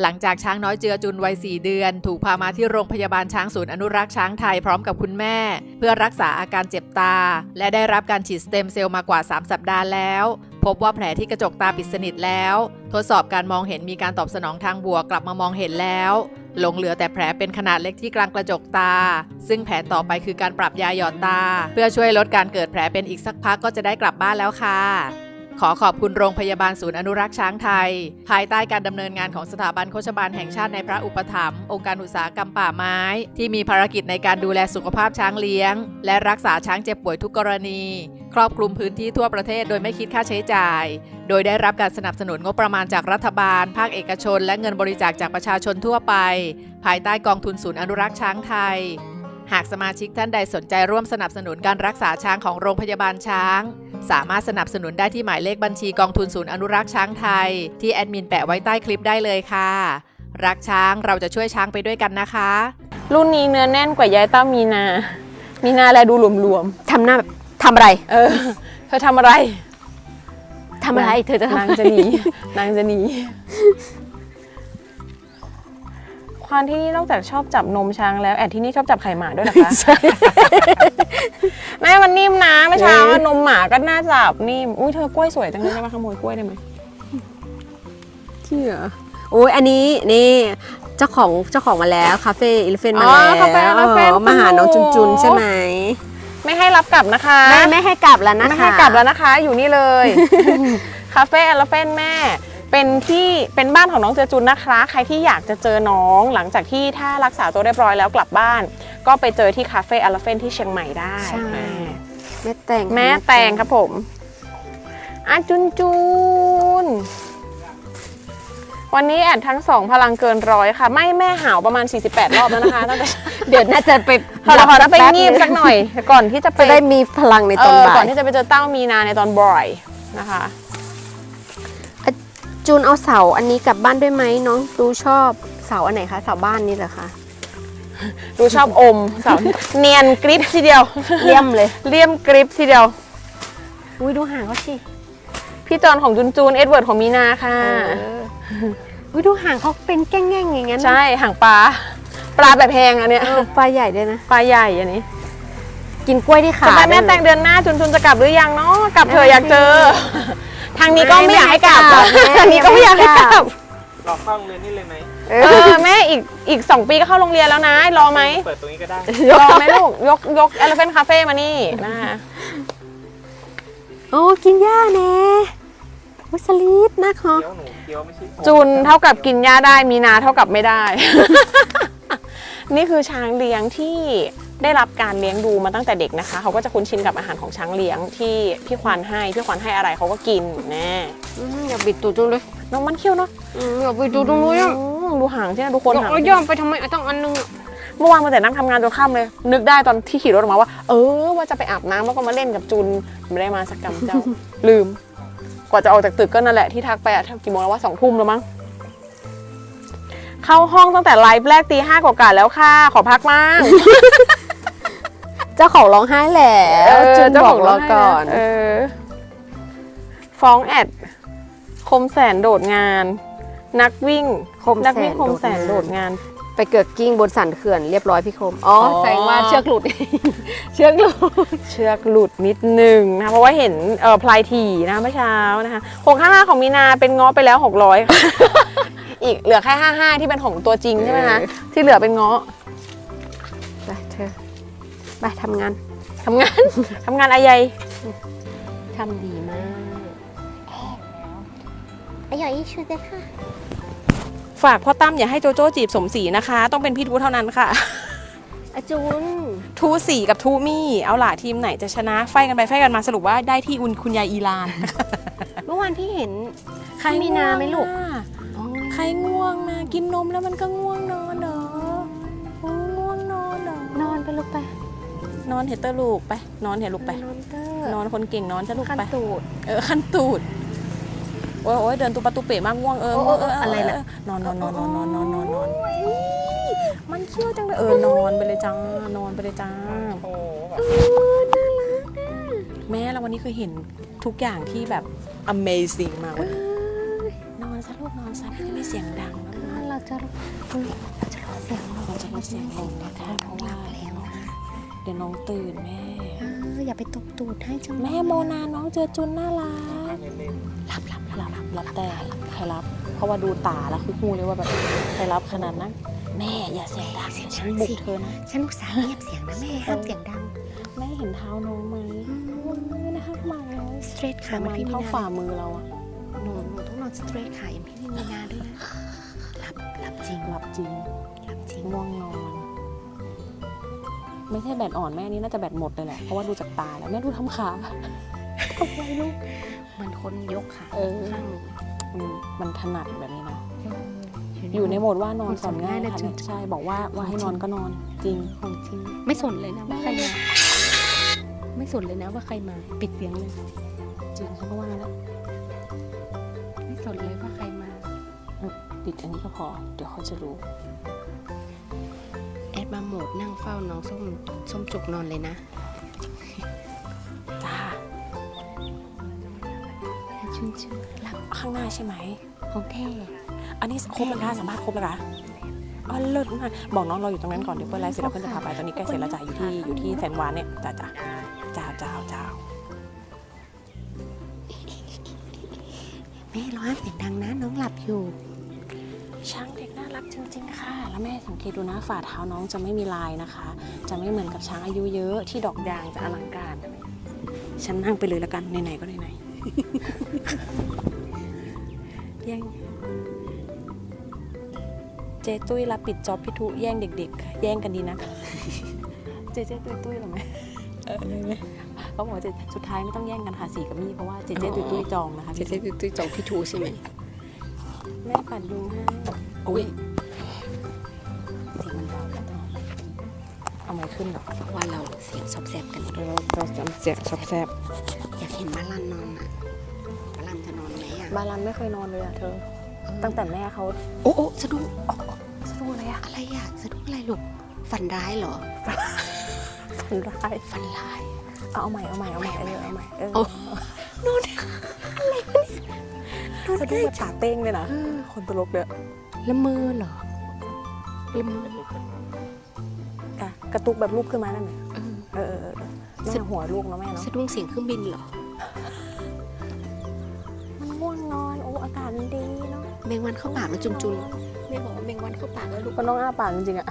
หลังจากช้างน้อยเจือจุนวัย 4 เดือน ถูกพามาที่โรงพยาบาลช้างศูนย์อนุรักษ์ช้างไทยพร้อมกับคุณแม่ เพื่อรักษาอาการเจ็บตา และได้รับการฉีดสเต็มเซลล์มากว่า 3 สัปดาห์แล้ว พบว่าแผลที่กระจกตาปิดสนิทแล้ว ทดสอบการมองเห็นมีการตอบสนองทางบวกกลับมามองเห็นแล้วหลงเหลือแต่แผลเป็นขนาดเล็กที่กลางกระจกตา ซึ่งแผนต่อไปคือการปรับยาหยอดตา เพื่อช่วยลดการเกิดแผลเป็นอีกสักพักก็จะได้กลับบ้านแล้วค่ะ ขอขอบคุณโรงพยาบาลศูนย์อนุรักษ์ช้างไทย ภายใต้การดำเนินงานของสถาบันโฆษบาลแห่งชาติในพระอุปถัมภ์องค์การอุตสาหกรรมป่าไม้ ที่มีภารกิจในการดูแลสุขภาพช้างเลี้ยง และรักษาช้างเจ็บป่วยทุกกรณี ครอบคลุมพื้นที่ทั่วประเทศโดยไม่คิดค่าใช้จ่าย โดยได้รับการสนับสนุนงบประมาณจากรัฐบาล ภาคเอกชน และเงินบริจาคจากประชาชนทั่วไป ภายใต้กองทุนศูนย์อนุรักษ์ช้างไทย หากสมาชิกท่านใดสนใจร่วมสนับสนุนการรักษาช้างของโรงพยาบาลช้าง สามารถสนับสนุนได้ที่หมายเลขบัญชีกองทุนศูนย์อนุรักษ์ช้างไทย ที่แอดมินแปะไว้ใต้คลิปได้เลยค่ะ รักช้างเราจะช่วยช้างไปด้วยกันนะคะ รุ่นนี้เนื้อแน่นกว่ายายต้ามีนา มีนาแลดูหลวมทำหน้าแบบทำอะไร ๆ เออ เธอทำอะไร ทำอะไร เธอจะทำนางจะหนี นางจะหนี ควานที่นี่นอกจากชอบจับนมช้างแล้วแอดที่นี่ชอบจับไข่หมาด้วยเหรอคะแม่มันนิ่มนะเมื่อเช้าอะนมหมาก็น่าจับนิ่มอุ้ยเธอกล้วยสวยจังเลยได้ไหมขโมยกล้วยได้ไหมเชื่อโอ้ยอันนี้นี่เจ้าของเจ้าของมาแล้วคาเฟ่อิเลฟเฟนมาอ๋อแล้วคาเฟ่ Elephant ออมาหาน้องจุนจุนๆใช่ไหมไม่ให้รับกลับนะคะแม่ไม่ให้กลับแล้วนะคะไม่ให้กลับแล้วนะคะ อยู่นี่เลยคาเฟ่แอลเฟนแม่ เป็นที่เป็นบ้านของน้องเจอจุนนะคะ ใครที่อยากจะเจอน้องหลังจากที่ถ้ารักษาตัวเรียบร้อยแล้วกลับบ้าน ก็ไปเจอที่คาเฟ่แอลเฟนที่เชียงใหม่ได้ใช่แม่แม่แต่งแม่แตงครับผมอาจุนจุน วันนี้แอดทั้งสองพลังเกินร้อยค่ะ ไม่แม่หาวประมาณ 48 รอบแล้วนะคะตั้งแต่เดี๋ยวน่าจะไปขอขอแล้วไปแป๊งีบสักหน่อย ก่อนที่จะไปจะได้มีพลังในตอนเออบ่าก่อยนที่จะไปเจอเต้ามีนาในตอนบ่ายนะคะ จูนเอาเสาอันนี้กลับบ้านด้วยไหมน้องดูชอบเสาอันไหนคะเสาบ้านนี่เหรอคะดูชอบอมสาวเนียนกริปทีเดียวเลี่ยมเลยเลี่ยมกริปทีเดียวอุ้ยดูห่างเขาสิพี่จอนของจุนจูนเอ็ดเวิร์ดของมีนาค่ะเอออุ้ยดูห่างเขาเป็นแง่งๆอย่างงั้นใช่หางปลาปลาแบบแพงอันเนี้ยเออปลาใหญ่ด้วยนะปลาใหญ่อันนี้ กินกล้วยที่ขาจะไปแม่ได้เลยแต่งเดือนหน้าจุนจุนจะกลับหรือยังเนาะกลับเธอะอยากเจอ ทางนี้ก็ไม่ไม่อยากให้กลับไม่อะให้กลับทางนี้ก็ไม่อยากให้กลับรอเข้าโรงเรียนนี่เลยไหมเอเอออแม่อีกอีกสองปีก็เข้าโรงเรียนแล้วนะ รอไหมเปิดตรงนี้ก็ได้รอไหมลูกยกยก Elephant Cafe มานี่นะคะโอ้กินหญ้าแน่วิสลีดนะคอเคี้ยวหนูเคี้ยวไม่ใช่จุนเท่ากับกินหญ้าได้มีนาเท่ากับไม่ได้ นี่คือช้างเลี้ยงที่ ได้รับการเลี้ยงดูมาตั้งแต่เด็กนะคะ เขาก็จะคุ้นชินกับอาหารของช้างเลี้ยงที่พี่ควานให้ พี่ควานให้อะไรเขาก็กินแน่อืมอย่าบิดตูดจังเลยน้องมันเคี้ยวเนาะอืมอย่าบิดตูดตรงนู้นอะอืมดูหางใช่ไหมดูคนหางเอาย่อมไปทำไมเอาต้องอันนึงอะเมื่อวานมาแต่นั่งทำงานจนค่ำเลย นึกได้ตอนที่ขี่รถออกมาว่า เออว่าจะไปอาบน้ำแล้วก็มาเล่นกับจุนไม่ได้มาสักกรรมเจ้าลืม กว่าจะออกจากตึกก็นั่นแหละที่ทักไปอะกี่โมงแล้วว่าสองทุ่มแล้วมั้งเข้าห้องตั้งแต่ไลฟ์แรกตีห้ากว่าๆแล้วค่ะ ขอพักมาก เจ้าของร้องไห้แหละเออจุนเจ้าบขออกงเราร้านก่อนเออ ฟ้องแอด คมแสนโดดงาน นักวิ่งคมนักแสวิ่งนคมแสนโดดงาน ไปเกิดกิ้งบนสันเขื่อนเรียบร้อยพี่คม อ๋อออแสดงว่าเชือกหลุด เชือกหลุด เชือกหลุดนิดนึงนะคะเพราะว่าเห็นเอ่อพลายถี่นะคะเมื่อเช้านะคะหกห้าห้าของมีนาเป็นง้อไปแล้วหกร้อยอีกเหลือแค่ห้าห้าที่เป็นของตัวจริงใช่ไหมคะเออที่เหลือเป็นง้อไปเธอ ไปทำงานทำงาน ทำงานอะไรทำดีมากอร่อยที่สุดเลยค่ะ ฝากพ่อตั้มอย่าให้โจโจ้จีบสมศรีนะคะ ต้องเป็นพี่ทูเท่านั้นค่ะ อาจูนทูสีกับทูมี่ เอาล่ะทีมไหนจะชนะ ไฟกันไปไฟกันมาสรุปว่าได้ที่อุนคุณยายอีลาน เมื่อวานพี่เห็น ใครมีนาไหมลูกง่วงอะอ๋อใครง่วงนะ กินนมแล้วมันก็ง่วง นอนเห็ดเตอร์ลูกไป นอนเห็ดลูกไป นอนเตอร์นอนคนเก่งนอนจะลูกคันไป ตูด เออขั้นตูดโอ้ยโอ้ยเดินตุปะตุเป๋มากง่วงเออโอ้โอ้เออเอะไรน่ะนอนนอนนอนนอนนอนนอนนอนนอนมันเชี่ยวจังเลยเออนอนไปเลยจ้านอนไปเลยจ้าโอ้แม่เราวันนี้คือเห็นทุกอย่างที่แบบ amazing มากเลยนอนซะลูกนอนซะไม่ได้เสียงดังนะน่ารัจะลดเราจะลดเสียงลงเราจะลดเสียงลงนะคะเพราะว่าแล้วนะคะ เดี๋ยวน้องตื่นแม่ เอออย่าไปตบตูดให้จังแม่โมนาน้องเจอจุนน่ารักเล่นรับรับรับรับรับแต่ใครรับ เพราะว่าดูตาแล้วคือพูเลยว่าแบบใครรับขนาดนั้นแม่อย่าเสียงดังเดี๋ยวฉันบุกเธอนะฉันอุตส่าห์เงียบเสียงนะแม่ห้ามเสียงดังแม่เห็นเท้าน้องไหมไม่นะคะมาแล้วสเตรทปขาระเหมันมาณพี่มีเท่านาฝ่ามือเราอะหนูหนูต้องนอนสเตรทขาอย่างพี่มีนาด้วยนะหลับหลับจริงหลับจริงหลับจริงง่วงนอน ไม่ใช่แบตอ่อนแม่นี่น่าจะแบตหมดเลยแหละ เพราะว่าดูจากตาแล้วแม่ดูทำขาทำไมลูก มันคนยกขาเออ ข้างหนึ่งมันมันถนัดแบบนี้นะเอออยู่ในโหมดว่านอนสอนง่ายเลยค่ะจริเนี่งยใช่บอกว่าว่าให้นอนก็นอนจริงของจริง ไม่สนเลยนะว่าใครมาไม่สนเลยนะว่าใครมาปิดเสียงเลยจริงฉันก็ว่าแล้วไม่สนเลยว่าใครมาปิดอันนี้ก็พอ เดี๋ยวเขาจะรู้แอ ดมาโหมดนั่งเฝ้าน้องส้มส้มจุกนอนเลยนะ จ้าชื่นชื่นหลับข้างหน้าใช่ไหม ของแท้อันนี้ครบแล้วนะสัมภาษณ์ครบแล้วนะอ๋อเลิศมากบอกน้องเราอยู่ตรงนั้นก่อนเดี๋ยวเพื่อนไลฟ์เสร็จแล้วเพื่อนจะพาไปตอนนี้ใกล้เสร็จแล้วจ้ะอยู่ที่อยู่ที่แสนหวานเนี่ยจ้าจ้าจ้าจ้าจ้าแม่ร้องเสียงดังนะน้องหลับอยู่ ช้างเด็กน่ารักจริง ๆ ค่ะ แล้วแม่สังเกตดูนะฝ่าเท้าน้องจะไม่มีลายนะคะ จะไม่เหมือนกับช้างอายุเยอะที่ดอกยางจะอลังการฉันนั่งไปเลยละกันไหนๆก็ไหนๆแย่งเจตุ้ยรับปิดจ็อบพี่ทุแย่งเด็กๆค่ะแย่งกันดีนะเจเจตุ้ยตุ้ยหรอไหมเออเลยไหมเขาบอกว่าเจสุดท้ายไม่ต้องแย่งกันค่ะสีกับมี่เพราะว่าเจเจตุ้ยตุ้ยจองนะคะเจ๊เจ๊ตุ้ยจองพี่ทูใช่ไหม แม่ปัดยุงให้อุ้ยเสียงมันเบาแล้วต้องเอาไม้ขึ้นเหรอเพราะว่าเราเสียงซอบแซบกันเราเราจำเสียงแซบอยากเห็นมาลันนอนอะมาลันจะนอนไหมอะบาลันไม่เคยนอนเลยอะเธอ ตั้งแต่แม่เขาโอ้โอ้สะดุ้งสะดุ้งอะไรอะอะไรอะสะดุ้งอะไรลูกฝันร้ายเหรอฝันร้ายฝันร้ายเอาเอาใหม่เอาใหม่เอาใหม่เออเอาใหม่เออโอ้นอนอะไร เนี่ยสะดุ้งแบบตาเต้งเลยนะเออคนตลกเลยอะละเมอเหรอละเมออะกระตุกแบบลูกขึ้นมานั่นไหมเออเออเออเออแม่หัวลูกเนาะแม่เนาะสะดุ้งเสียงเครื่องบินเหรอ มันง่วงนอนโอ้อากาศมันดีเนาะแมงวันเข้าปากแล้วจุนจุนๆแม่บอกว่าแมงวันเข้าปากแล้วลูกก็น้องอ้าปากจริงๆอะ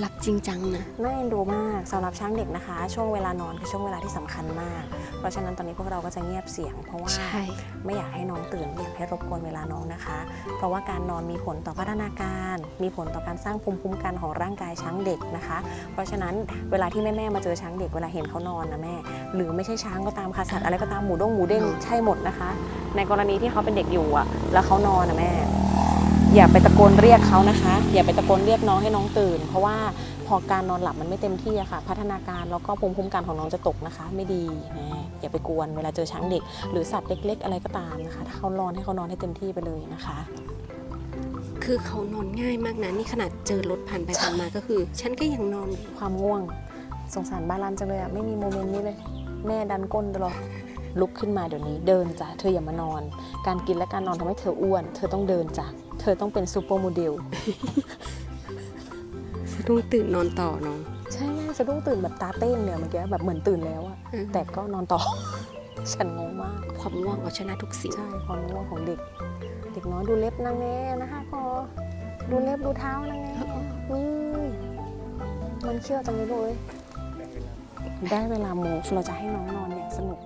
หลับจริงจังนะ น่าเอ็นดูมากสำหรับช้างเด็กนะคะ ช่วงเวลานอนคือช่วงเวลาที่สำคัญมาก เพราะฉะนั้นตอนนี้พวกเราก็จะเงียบเสียง เพราะว่าใช่ ไม่อยากให้น้องตื่นไม่อยากให้รบกวนเวลาน้องนะคะ เพราะว่าการนอนมีผลต่อพัฒนาการ มีผลต่อการสร้างภูมิคุ้มกันของร่างกายช้างเด็กนะคะ เพราะฉะนั้นเวลาที่แม่ๆมาเจอช้างเด็กเวลาเห็นเขานอนนะแม่ หรือไม่ใช่ช้างก็ตามค่ะสัตว์อะไรก็ตามหมูด้งหมูเด้งใช่หมดนะคะ ในกรณีที่เขาเป็นเด็กอยู่อะแล้วเขานอนนะแม่ อย่าไปตะโกนเรียกเขานะคะ อย่าไปตะโกนเรียกน้องให้น้องตื่น เพราะว่าพอการนอนหลับมันไม่เต็มที่อะค่ะ พัฒนาการแล้วก็ภูมิคุ้มกันของน้องจะตกนะคะ ไม่ดีนะอย่าไปกวนเวลาเจอช้างเด็ก หรือสัตว์เล็ก ๆ อะไรก็ตามนะคะ ถ้าเขานอนให้เขานอนให้เต็มที่ไปเลยนะคะ คือเขานอนง่ายมากนะนี่ขนาดเจอรถผ่านไปผ่านมาก็คือ ฉันก็ยังนอนอยู่ความง่วง สงสารบาลันจังเลยอะไม่มีโมเมนต์นี้เลย แม่ดันก้นตลอดลุกขึ้นมาเดี๋ยวนี้เดินจ้ะเธออย่ามานอน การกินและการนอนทำให้เธออ้วน เธอต้องเดินจ้ะเธอต้องเป็นซูเปอร์โมเดลสะดุ้งตื่นนอนต่อเนาะใช่แม่สะดุ้งตื่นแบบตาเต้งเลยอะเมื่อกี้แบบเหมือนตื่นแล้วอะเออแต่ก็นอนต่อ ฉันงงมาก ความง่วงเอาชนะทุกสิ่งใช่ความง่วงของเด็ก เด็กน้อยดูเล็บนางแน่นะคะพอดูเล็บดูเท้านางแน่อุ้ยมันเขี้ยวจังเลยลูกเอ้ยได้เวลา move เราจะให้น้องนอนอย่างสนุก